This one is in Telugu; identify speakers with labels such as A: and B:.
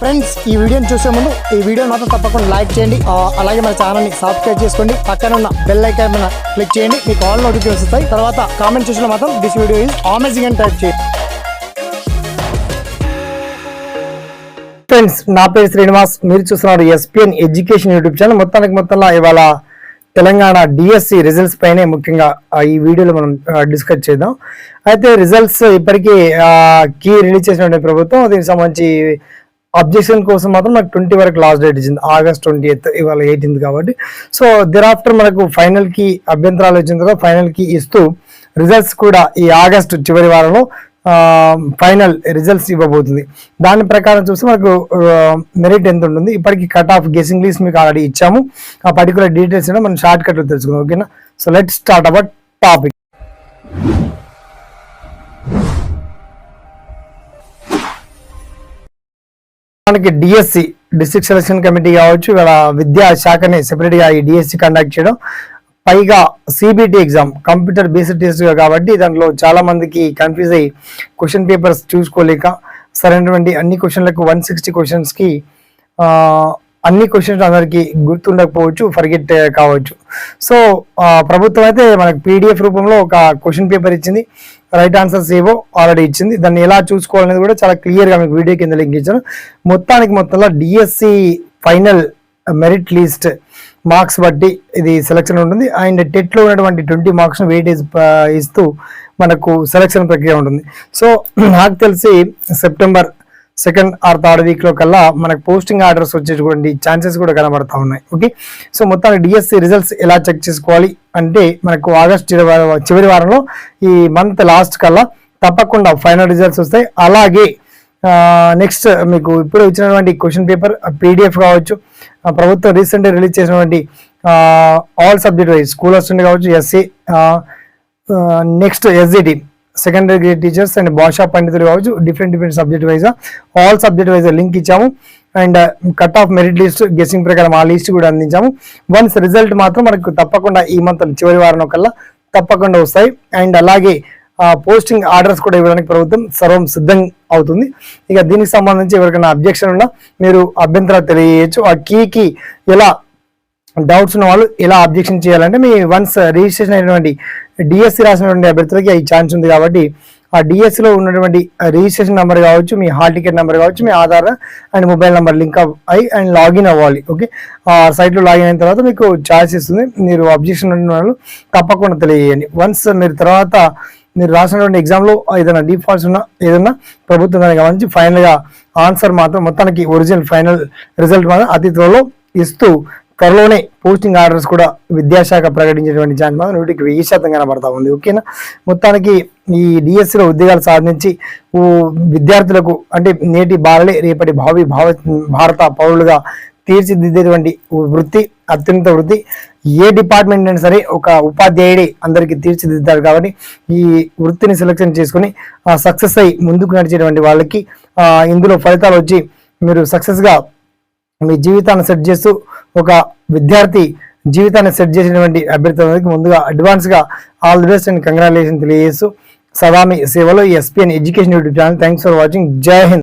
A: ఫ్రెండ్స్ ఈ వీడియోని చూసే ముందు ఈ వీడియో మాత్రం తప్పకుండా లైక్ చేయండి. అలాగే మన ఛానల్ని సబ్స్క్రైబ్ చేసుకోండి పక్కన ఉన్న బెల్ ఐకాన్ మీద క్లిక్ చేయండి. మీకు ఆల్ నోటిఫికేషన్ వస్తాయి. తర్వాత కామెంట్ చూసిన మాత్రం దిస్ వీడియో ఈజ్ అమేజింగ్ అని టైప్ చేయండి. ఫ్రెండ్స్ నా పేరు శ్రీనివాస్. మీరు చూస్తున్నారు ఎస్పిఎన్ ఎడ్యుకేషన్ యూట్యూబ్ ఛానల్ మొత్తానికి మొత్తంలో ఇవాళ తెలంగాణ డిఎస్సి రిజల్ట్స్ పైనే ముఖ్యంగా ఈ వీడియోలో మనం డిస్కస్ చేద్దాం. అయితే రిజల్ట్స్ ఇప్పటికీ కీ రిలీజ్ చేసినటువంటి ప్రభుత్వం దీనికి సంబంధించి అబ్జెక్షన్ కోసం మాత్రం నాకు ట్వంటీ వరకు లాస్ట్ డేట్ ఇచ్చింది. ఆగస్ట్ ట్వంటీ ఎయిత్ ఇవాళ ఎయిటీన్త్ కాబట్టి. సో ఆఫ్టర్ మనకు ఫైనల్కి అభ్యంతరాలు వచ్చిన తర్వాత ఫైనల్కి ఇస్తూ రిజల్ట్స్ కూడా ఈ ఆగస్ట్ చివరి వారంలో ఫైనల్ రిజల్ట్స్ ఇవ్వబోతుంది. దాని ప్రకారం చూస్తే మనకు మెరిట్ ఎంత ఉంటుంది? ఇప్పటికి కట్ ఆఫ్ గెసింగ్ లిస్ట్ మీకు ఆల్రెడీ ఇచ్చాము. ఆ పర్టికులర్ డీటెయిల్స్ మనం షార్ట్ కట్లో తెలుసుకుందాం. ఓకేనా so let start our topic మనకి డిఎస్సి డిస్ట్రిక్ట్ సెలక్షన్ కమిటీ కావచ్చు ఇవాళ విద్యా శాఖని సెపరేట్గా ఈ డిఎస్సి కండక్ట్ చేయడం. పైగా CBT exam computer basic test కాబట్టి దాంట్లో చాలా మందికి కన్ఫ్యూజ్ అయ్యి క్వశ్చన్ పేపర్స్ చూసుకోలేక సరైనటువంటి అన్ని క్వశ్చన్లకు వన్ సిక్స్టీ క్వశ్చన్స్కి అన్ని క్వశ్చన్స్ అందరికీ గుర్తుండకపోవచ్చు ఫర్గెట్ కావచ్చు. సో ప్రభుత్వం అయితే మనకు పీడిఎఫ్ రూపంలో ఒక క్వశ్చన్ పేపర్ ఇచ్చింది. రైట్ ఆన్సర్స్ ఏవో ఆల్రెడీ ఇచ్చింది. దాన్ని ఎలా చూసుకోవాలనేది కూడా చాలా క్లియర్గా మీకు వీడియో కింద లింక్ ఇచ్చాను. మొత్తానికి మొత్తంలో DSC final merit list marks బట్టి ఇది సెలక్షన్ ఉంటుంది. అండ్ టెట్లో ఉన్నటువంటి ట్వంటీ మార్క్స్ వెయిటేజ్ ఇస్తూ మనకు సెలక్షన్ ప్రక్రియ ఉంటుంది. సో నాకు తెలిసి సెప్టెంబర్ సెకండ్ ఆర్ థర్డ్ వీక్లో కల్లా మనకు పోస్టింగ్ ఆర్డర్స్ వచ్చేటువంటి ఛాన్సెస్ కూడా కనబడతా ఉన్నాయి. ఓకే సో మొత్తానికి డిఎస్సి రిజల్ట్స్ ఎలా చెక్ చేసుకోవాలి? అంటే మనకు ఆగస్ట్ చివరి చివరి వారంలో ఈ మంత్ లాస్ట్ కల్లా తప్పకుండా ఫైనల్ రిజల్ట్స్ వస్తాయి. అలాగే నెక్స్ట్ మీకు ఇప్పుడు వచ్చినటువంటి క్వశ్చన్ పేపర్ పీడిఎఫ్ కావచ్చు ప్రభుత్వం రీసెంట్గా రిలీజ్ చేసినటువంటి ఆల్ సబ్జెక్ట్ వైజ్ స్కూల్ వస్తుంది కావచ్చు SC next SGT secondary grade teachers and భాషా పండితులు కావచ్చు different different subject wise all subject wise link ఇచ్చాము. And cut off merit list guessing ప్రకారం ఆ లిస్ట్ కూడా అందించాము. వన్స్ రిజల్ట్ మాత్రం మనకు తప్పకుండా ఈ మంత్ చివరి వారం కల్లా తప్పకుండా వస్తాయి. అండ్ అలాగే పోస్టింగ్ ఆర్డర్స్ కూడా ఇవ్వడానికి ప్రభుత్వం సర్వం సిద్ధం అవుతుంది. ఇక దీనికి సంబంధించి ఎవరికైనా అబ్జెక్షన్ ఉన్నా మీరు అభ్యంతరాలు తెలియజేయచ్చు. ఆ కీకి ఎలా డౌట్స్ ఉన్న వాళ్ళు ఎలా అబ్జెక్షన్ చేయాలంటే మీ వన్స్ రిజిస్ట్రేషన్ అయినటువంటి డిఎస్సి రాసినటువంటి అభ్యర్థులకి ఈ ఛాన్స్ ఉంది కాబట్టి ఆ డిఎస్సిలో ఉన్నటువంటి రిజిస్ట్రేషన్ నెంబర్ కావచ్చు మీ హాల్ టికెట్ నెంబర్ కావచ్చు మీ Aadhaar and mobile number link అయి అండ్ లాగిన్ అవ్వాలి ఓకే? ఆ సైట్లో లాగిన్ అయిన తర్వాత మీకు ఛాయిస్ ఇస్తుంది. మీరు అబ్జెక్షన్ ఉన్న వాళ్ళు తప్పకుండా తెలియజేయండి. వన్స్ మీరు తర్వాత మీరు రాసినటువంటి ఎగ్జామ్లో ఏదైనా డీఫాల్ట్స్ ఉన్నా ఏదైనా ప్రభుత్వం దానికి గమనించి ఫైనల్గా ఆన్సర్ మాత్రం మొత్తానికి ఒరిజినల్ ఫైనల్ రిజల్ట్ మాత్రం అతి త్వరలో ఇస్తూ త్వరలోనే పోస్టింగ్ ఆర్డర్స్ కూడా విద్యాశాఖ ప్రకటించినటువంటి ఛాన్స్ మాత్రం నూటికి వెయ్యి శాతం కనబడతా ఉంది ఓకేనా? మొత్తానికి ఈ డిఎస్సిలో ఉద్యోగాలు సాధించి విద్యార్థులకు అంటే నేటి బాలలే రేపటి భావి భావ భారత పౌరులుగా తీర్చిదిద్దేటువంటి ఓ వృత్తి అత్యున్నత వృత్తి. ఏ డిపార్ట్మెంట్ అయినా సరే ఒక ఉపాధ్యాయుడే అందరికీ తీర్చిదిద్దారు కాబట్టి ఈ వృత్తిని సెలెక్షన్ చేసుకుని సక్సెస్ అయ్యి ముందుకు నడిచేటువంటి వాళ్ళకి ఇందులో ఫలితాలు వచ్చి మీరు సక్సెస్గా మీ జీవితాన్ని సెట్ చేస్తూ ఒక విద్యార్థి జీవితాన్ని సెట్ చేసినటువంటి అభ్యర్థులకి ముందుగా అడ్వాన్స్గా all the best and congratulation తెలియజేస్తూ సదామి సేవలో SPN education YouTube channel thanks for watching జై హింద్